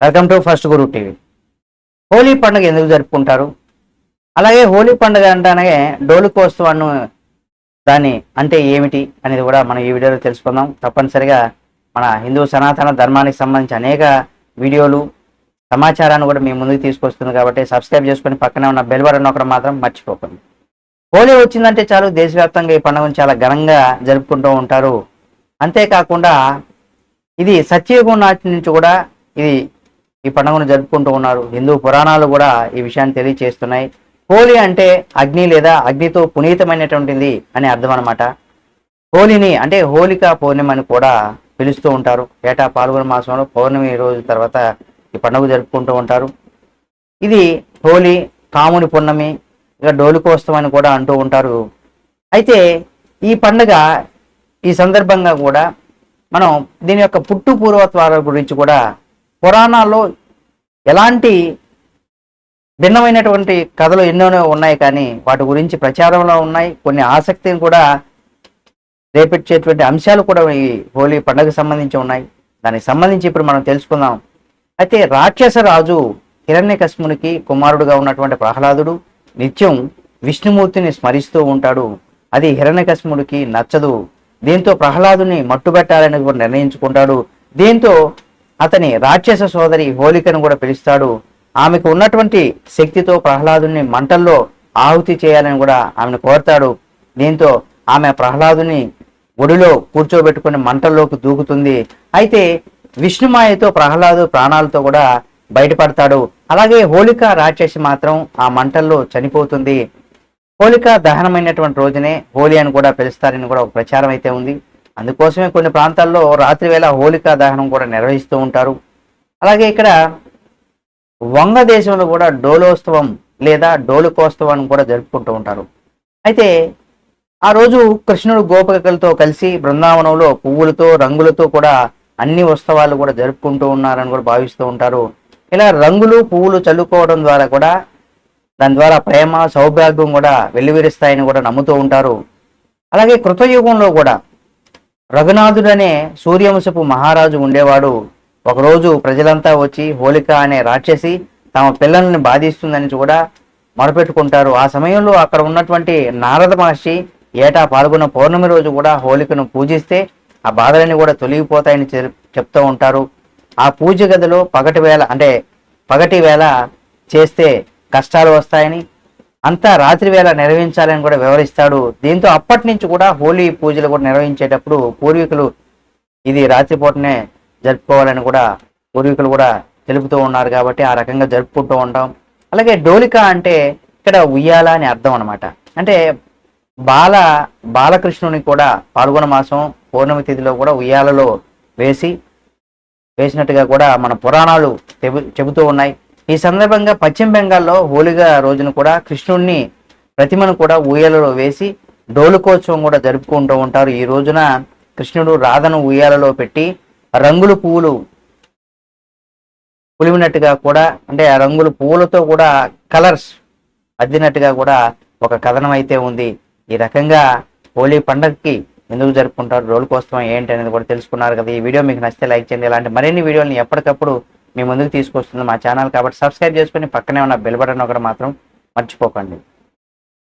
Welcome to first Guru TV. Holi పండుగ ఎందుకు జరుపుకుంటారు? అలాగే హోలీ పండుగ అంటేనే డోలుకోత్సవాన్ని దాని అంటే ఏమిటి అనేది కూడా మనం ఈ వీడియోలో తెలుసుకుందాం. తప్పనిసరిగా మన హిందూ సనాతన ధర్మానికి సంబంధించి అనేక వీడియోలు సమాచారాన్ని కూడా మీ ముందుకు తీసుకొస్తుంది కాబట్టి సబ్స్క్రైబ్ చేసుకొని పక్కనే ఉన్న బెల్ బటన్ ఒకటి మాత్రం మర్చిపోకండి. హోలీ వచ్చిందంటే చాలు దేశవ్యాప్తంగా ఈ పండుగను చాలా ఘనంగా జరుపుకుంటూ ఉంటారు. అంతేకాకుండా ఇది సత్యయుగం నాటి నుంచి కూడా ఇది ఈ పండుగను జరుపుకుంటూ ఉన్నారు. హిందూ పురాణాలు కూడా ఈ విషయాన్ని తెలియచేస్తున్నాయి. హోలీ అంటే అగ్ని లేదా అగ్నితో పునీతమైనటువంటిది అని అర్థం అనమాట హోలీని అంటే హోలికా పౌర్ణమి అని కూడా పిలుస్తూ ఉంటారు. ఏటా పాల్గొన మాసంలో పౌర్ణమి రోజు తర్వాత ఈ పండుగ జరుపుకుంటూ ఉంటారు. ఇది హోలీ కాముని పున్నమి ఇక డోలుకోత్సవం అని కూడా అంటూ ఉంటారు. అయితే ఈ పండుగ ఈ సందర్భంగా కూడా మనం దీని యొక్క పుట్టు పూర్వత్వాల గురించి కూడా పురాణాల్లో ఎలాంటి భిన్నమైనటువంటి కథలు ఎన్నోనో ఉన్నాయి కానీ వాటి గురించి ప్రచారంలో ఉన్నాయి. కొన్ని ఆసక్తిని కూడా రేపెట్టేటువంటి అంశాలు కూడా ఈ హోలీ పండుగకు సంబంధించి ఉన్నాయి. దానికి సంబంధించి ఇప్పుడు మనం తెలుసుకుందాం. అయితే రాక్షస రాజు హిరణ్యకశ్మునికి కుమారుడుగా ఉన్నటువంటి ప్రహ్లాదుడు నిత్యం విష్ణుమూర్తిని స్మరిస్తూ ఉంటాడు. అది హిరణ్యకశ్ముడికి నచ్చదు. దీంతో ప్రహ్లాదుని మట్టుబెట్టాలని కూడా నిర్ణయించుకుంటాడు. దీంతో అతని రాక్షస సోదరి హోలికను కూడా పిలుస్తాడు. ఆమెకు ఉన్నటువంటి శక్తితో ప్రహ్లాదుని మంటల్లో ఆహుతి చేయాలని కూడా ఆమెను కోరతాడు. దీంతో ఆమె ప్రహ్లాదుని ఒడిలో కూర్చోబెట్టుకుని మంటల్లోకి దూకుతుంది. అయితే విష్ణుమాయతో ప్రహ్లాదు ప్రాణాలతో కూడా బయటపడతాడు. అలాగే హోళిక రాక్షసి మాత్రం ఆ మంటల్లో చనిపోతుంది. హోలిక దహనమైనటువంటి రోజునే హోలీ అని కూడా పిలుస్తారని కూడా ఒక ప్రచారం అయితే ఉంది. అందుకోసమే కొన్ని ప్రాంతాల్లో రాత్రి వేళ హోలికా దహనం కూడా నిర్వహిస్తూ ఉంటారు. అలాగే ఇక్కడ వంగ దేశంలో కూడా డోలోత్సవం లేదా డోలుకోత్సవాన్ని కూడా జరుపుకుంటూ ఉంటారు. అయితే ఆ రోజు కృష్ణుడు గోపికలతో కలిసి బృందావనంలో పువ్వులతో రంగులతో కూడా అన్ని ఉత్సవాలు కూడా జరుపుకుంటూ ఉన్నారని కూడా భావిస్తూ ఉంటారు. ఇలా రంగులు పువ్వులు చల్లుకోవడం ద్వారా కూడా దాని ద్వారా ప్రేమ సౌభాగ్యం కూడా వెల్లువిరుస్తాయని కూడా నమ్ముతూ ఉంటారు. అలాగే కృతయుగంలో కూడా రఘునాథుడనే సూర్యవంశపు మహారాజు ఉండేవాడు. ఒకరోజు ప్రజలంతా వచ్చి హోలిక అనే రాక్షసి తమ పిల్లల్ని బాధిస్తుందని కూడా మొరపెట్టుకుంటారు. ఆ సమయంలో అక్కడ ఉన్నటువంటి నారద మహర్షి ఏటా పాల్గొన్న పౌర్ణమి రోజు కూడా హోలికను పూజిస్తే ఆ బాధలన్నీ కూడా తొలగిపోతాయని చెప్- చెప్తూ ఉంటారు. ఆ పూజ గదిలో పగటి వేళ అంటే పగటి వేళ చేస్తే కష్టాలు వస్తాయని అంతా రాత్రి వేళ నిర్వహించాలని కూడా వివరిస్తాడు. దీంతో అప్పటి నుంచి కూడా హోలీ పూజలు కూడా నిర్వహించేటప్పుడు పూర్వీకులు ఇది రాత్రిపూటనే జరుపుకోవాలని కూడా పూర్వీకులు కూడా తెలుపుతూ ఉన్నారు కాబట్టి ఆ రకంగా జరుపుకుంటూ ఉంటాం. అలాగే డోలిక అంటే ఇక్కడ ఉయ్యాల అని అర్థం అనమాట అంటే బాల బాలకృష్ణుని కూడా పాల్గొన మాసం పౌర్ణమి తిథిలో కూడా ఉయ్యాలలో వేసి వేసినట్టుగా కూడా మన పురాణాలు చెబు- చెబుతూ ఉన్నాయి. ఈ సందర్భంగా పశ్చిమ బెంగాల్లో హోలీగా రోజున కూడా కృష్ణుడిని ప్రతిమను కూడా ఉయ్యాలలో వేసి డోలుకోత్సవం కూడా జరుపుకుంటూ ఉంటారు. ఈ రోజున కృష్ణుడు రాధను ఉయ్యాలలో పెట్టి రంగులు పువ్వులు పులిమినట్టుగా కూడా అంటే ఆ రంగులు పువ్వులతో కూడా కలర్స్ అద్దినట్టుగా కూడా ఒక కథనం అయితే ఉంది. ఈ రకంగా హోలీ పండగకి ఎందుకు జరుపుకుంటారు? రోజుకోసం ఏంటి అనేది కూడా తెలుసుకున్నారు కదా. ఈ వీడియో మీకు నచ్చితే లైక్ చేయండి. ఇలాంటి మరిన్ని వీడియోని ఎప్పటికప్పుడు మీ ముందుకు తీసుకొస్తుంది మా ఛానల్ కాబట్టి సబ్స్క్రైబ్ చేసుకొని పక్కనే ఉన్న బెల్ బటన్ ఒకటి మాత్రం మర్చిపోకండి.